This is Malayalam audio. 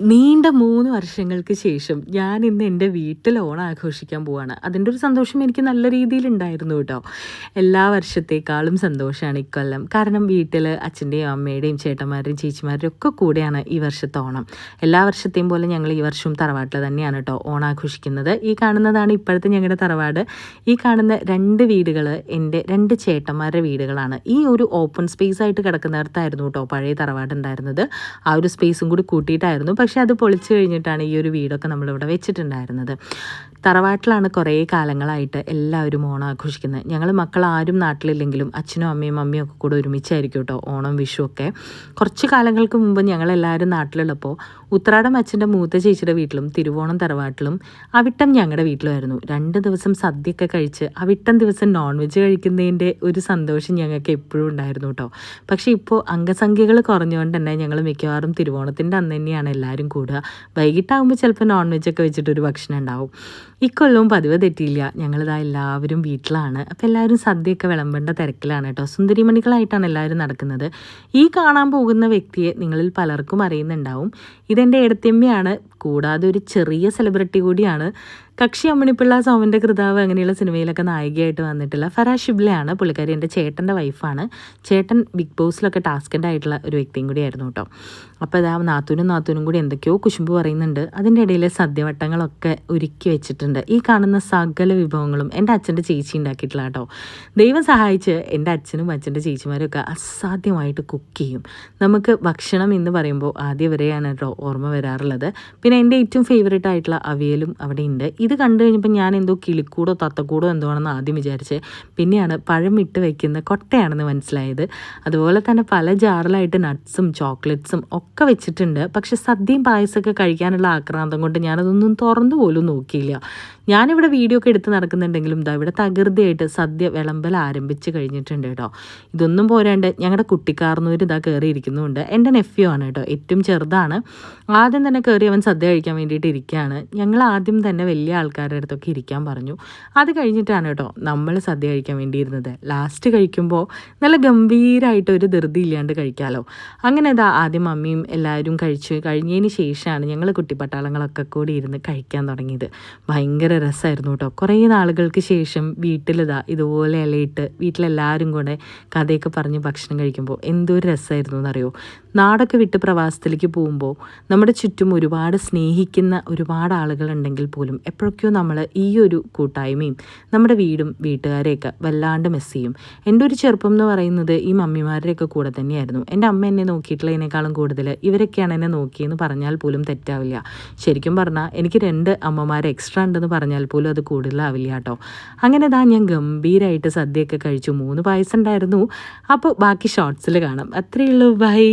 നീണ്ട മൂന്ന് വർഷങ്ങൾക്ക് ശേഷം ഞാൻ ഇന്ന് എന്റെ വീട്ടിൽ ഓണം ആഘോഷിക്കാൻ പോവാണ്. അതിന്റെ ഒരു സന്തോഷം എനിക്ക് നല്ല രീതിയിൽ ഉണ്ടായിരുന്നു കേട്ടോ. എല്ലാ വർഷത്തേക്കാളും സന്തോഷമാണ് ഇക്കൊല്ലം. കാരണം വീട്ടിൽ അച്ഛന്റെയും അമ്മയുടെയും ചേട്ടന്മാരുടെയും ചേച്ചിമാരുടെയും ഒക്കെ കൂടെയാണ് ഈ വർഷത്തെ ഓണം. എല്ലാ വർഷത്തെയും പോലെ ഞങ്ങൾ ഈ വർഷവും തറവാട്ടിൽ തന്നെയാണ് കേട്ടോ ഓണം ആഘോഷിക്കുന്നത്. ഈ കാണുന്നതാണ് ഇപ്പോഴത്തെ ഞങ്ങളുടെ തറവാട്. ഈ കാണുന്ന രണ്ട് വീടുകൾ എന്റെ രണ്ട് ചേട്ടന്മാരുടെ വീടുകളാണ്. ഈ ഒരു ഓപ്പൺ സ്പേസ് ആയിട്ട് കിടക്കുന്നിടത്തായിരുന്നു കേട്ടോ പഴയ തറവാട് ഉണ്ടായിരുന്നത്. ആ ഒരു സ്പേസും കൂടി കൂട്ടിയിട്ടായിരുന്നു. പക്ഷേ അത് പൊളിച്ചു കഴിഞ്ഞിട്ടാണ് ഈ ഒരു വീടൊക്കെ നമ്മളിവിടെ വെച്ചിട്ടുണ്ടായിരുന്നത്. തറവാട്ടിലാണ് കുറേ കാലങ്ങളായിട്ട് എല്ലാവരും ഓണം ആഘോഷിക്കുന്നത്. ഞങ്ങൾ മക്കൾ ആരും നാട്ടിലില്ലെങ്കിലും അച്ഛനും അമ്മയും അമ്മയും ഒക്കെ കൂടെ ഒരുമിച്ചായിരിക്കും കേട്ടോ ഓണം വിഷു ഒക്കെ. കുറച്ച് കാലങ്ങൾക്ക് മുമ്പ് ഞങ്ങളെല്ലാവരും നാട്ടിലുള്ളപ്പോൾ ഉത്രാടം അച്ഛന്റെ മൂത്ത ചേച്ചിയുടെ വീട്ടിലും തിരുവോണം തറവാട്ടിലും അവിട്ടം ഞങ്ങളുടെ വീട്ടിലുമായിരുന്നു. രണ്ട് ദിവസം സദ്യയൊക്കെ കഴിച്ച് അവിട്ടം ദിവസം നോൺ വെജ് കഴിക്കുന്നതിന്റെ ഒരു സന്തോഷം ഞങ്ങൾക്ക് എപ്പോഴും ഉണ്ടായിരുന്നു കേട്ടോ പക്ഷേ ഇപ്പോൾ അംഗസംഖ്യകൾ കുറഞ്ഞുകൊണ്ട് തന്നെ ഞങ്ങൾ മിക്കവാറും തിരുവോണത്തിന്റെ അന്ന് തന്നെയാണ് എല്ലാവരും കൂടുക. വൈകിട്ടാകുമ്പോൾ ചിലപ്പോൾ നോൺ വെജ് ഒക്കെ വെച്ചിട്ടൊരു ഭക്ഷണം ഉണ്ടാവും. ഇക്കൊല്ലവും പതിവ് തെറ്റിയില്ല. ഞങ്ങളിതാ എല്ലാവരും വീട്ടിലാണ്. അപ്പോൾ എല്ലാവരും സദ്യയൊക്കെ വിളമ്പേണ്ട തിരക്കിലാണ് കേട്ടോ. സുന്ദരിമണികളായിട്ടാണ് എല്ലാവരും നടക്കുന്നത്. ഈ കാണാൻ പോകുന്ന വ്യക്തിയെ നിങ്ങളിൽ പലർക്കും അറിയുന്നുണ്ടാവും. ഇതെന്റെ എടത്തെമ്മയാണ് കൂടാതെ ഒരു ചെറിയ സെലിബ്രിറ്റി കൂടിയാണ്. കക്ഷി അമ്മണിപ്പിള്ള സോമന്റെ കൃതാവ് അങ്ങനെയുള്ള സിനിമയിലൊക്കെ നായികയായിട്ട് വന്നിട്ടുള്ള ഫറാ ഷിബ്ലയാണ് പുള്ളിക്കാരി. എന്റെ ചേട്ടന്റെ വൈഫാണ്. ചേട്ടൻ ബിഗ് ബോസിലൊക്കെ ടാസ്കന്റ് ആയിട്ടുള്ള ഒരു വ്യക്തിയും കൂടിയായിരുന്നു കേട്ടോ. അപ്പോൾ ഇതാ നാത്തൂനും നാത്തൂനും കൂടി എന്തൊക്കെയോ കുശുമ്പ് പറയുന്നുണ്ട്. അതിന്റെ ഇടയിൽ സദ്യവട്ടങ്ങളൊക്കെ ഒരുക്കി വെച്ചിട്ടുണ്ട്. ഈ കാണുന്ന സകല വിഭവങ്ങളും എന്റെ അച്ഛന്റെ ചേച്ചി ഉണ്ടാക്കിയിട്ടുള്ള കേട്ടോ. ദൈവം സഹായിച്ച് എന്റെ അച്ഛനും അച്ഛന്റെ ചേച്ചിമാരൊക്കെ അസാധ്യമായിട്ട് കുക്ക് ചെയ്യും. നമുക്ക് ഭക്ഷണം എന്ന് പറയുമ്പോൾ ആദ്യം വരെയാണ് കേട്ടോ ഓർമ്മ വരാറുള്ളത്. പിന്നെ എന്റെ ഏറ്റവും ഫേവറേറ്റ് ആയിട്ടുള്ള അവിയലും അവിടെ ഉണ്ട്. ഇത് കണ്ടു കഴിഞ്ഞപ്പോൾ ഞാൻ എന്തോ കിളിക്കൂടോ തത്തക്കൂടോ എന്തോ ആണെന്ന് ആദ്യം വിചാരിച്ച്. പിന്നെയാണ് പഴം ഇട്ട് വയ്ക്കുന്ന കൊട്ടയാണെന്ന് മനസ്സിലായത്. അതുപോലെ തന്നെ പല ജാറിലായിട്ട് നട്ട്സും ചോക്ലേറ്റ്സും ഒക്കെ വെച്ചിട്ടുണ്ട്. പക്ഷെ സദ്യയും പായസമൊക്കെ കഴിക്കാനുള്ള ആക്രാന്തം കൊണ്ട് ഞാനതൊന്നും തുറന്നു പോലും നോക്കിയില്ല. ഞാനിവിടെ വീഡിയോ ഒക്കെ എടുത്ത് നടക്കുന്നുണ്ടെങ്കിലും ഇതാ ഇവിടെ തകൃതിയായിട്ട് സദ്യ വിളമ്പൽ ആരംഭിച്ച് കഴിഞ്ഞിട്ടുണ്ട് കേട്ടോ. ഇതൊന്നും പോരാണ്ട് ഞങ്ങളുടെ കുട്ടിക്കാർന്നൂർ ഇതാ കയറിയിരിക്കുന്നുണ്ട് എന്റെ നെഫ്യൂ ആണ് കേട്ടോ ഏറ്റവും ചെറുതാണ്. ആദ്യം തന്നെ കയറി അവൻ സദ്യ കഴിക്കാൻ വേണ്ടിയിട്ട് ഇരിക്കുകയാണ്. ഞങ്ങൾ ആദ്യം തന്നെ വലിയ ആൾക്കാരുടെ അടുത്തൊക്കെ ഇരിക്കാൻ പറഞ്ഞു. അത് കഴിഞ്ഞിട്ടാണ് കേട്ടോ നമ്മൾ സദ്യ കഴിക്കാൻ വേണ്ടിയിരുന്നത്. ലാസ്റ്റ് കഴിക്കുമ്പോൾ നല്ല ഗംഭീരമായിട്ട് ഒരു ധൃതി ഇല്ലാണ്ട് കഴിക്കാമല്ലോ അങ്ങനെ അതാ ആദ്യം മമ്മിയും എല്ലാവരും കഴിച്ച് കഴിഞ്ഞതിന് ശേഷമാണ് ഞങ്ങൾ കുട്ടിപ്പട്ടാളങ്ങളൊക്കെ കൂടി ഇരുന്ന് കഴിക്കാൻ തുടങ്ങിയത്. ഭയങ്കര രസമായിരുന്നു കേട്ടോ. കുറേ നാളുകൾക്ക് ശേഷം വീട്ടിലിതാ ഇതുപോലെ ഇലയിട്ട് വീട്ടിലെല്ലാവരും കൂടെ കഥയൊക്കെ പറഞ്ഞ് ഭക്ഷണം കഴിക്കുമ്പോൾ എന്തോ രസമായിരുന്നു എന്നറിയോ? നാടൊക്കെ വിട്ട് പ്രവാസത്തിലേക്ക് പോകുമ്പോൾ നമ്മുടെ ചുറ്റും ഒരുപാട് സ്നേഹിക്കുന്ന ഒരുപാട് ആളുകളുണ്ടെങ്കിൽ പോലും എപ്പോഴൊക്കെയോ നമ്മൾ ഈ ഒരു കൂട്ടായ്മയും നമ്മുടെ വീടും വീട്ടുകാരെയൊക്കെ വല്ലാണ്ട് മിസ് ചെയ്യും. എന്റെ ഒരു ചെറുപ്പം എന്ന് പറയുന്നത് ഈ മമ്മിമാരുടെയൊക്കെ കൂടെ തന്നെയായിരുന്നു. എന്റെ അമ്മ എന്നെ നോക്കിയിട്ടുള്ളതിനേക്കാളും കൂടുതൽ ഇവരൊക്കെയാണ് എന്നെ നോക്കിയെന്ന് പറഞ്ഞാൽ പോലും തെറ്റാവില്ല. ശരിക്കും പറഞ്ഞാൽ എനിക്ക് രണ്ട് അമ്മമാർ എക്സ്ട്രാ ഉണ്ടെന്ന് പറഞ്ഞാൽ പോലും അത് കൂടുതലാവില്ല കേട്ടോ. അങ്ങനെ ഇതാ ഞാൻ ഗംഭീരമായിട്ട് സദ്യയൊക്കെ കഴിച്ചു. മൂന്ന് പായസം ഉണ്ടായിരുന്നു. അപ്പോൾ ബാക്കി ഷോർട്സിൽ കാണാം. അത്രയേ ഉള്ളൂ. ബൈ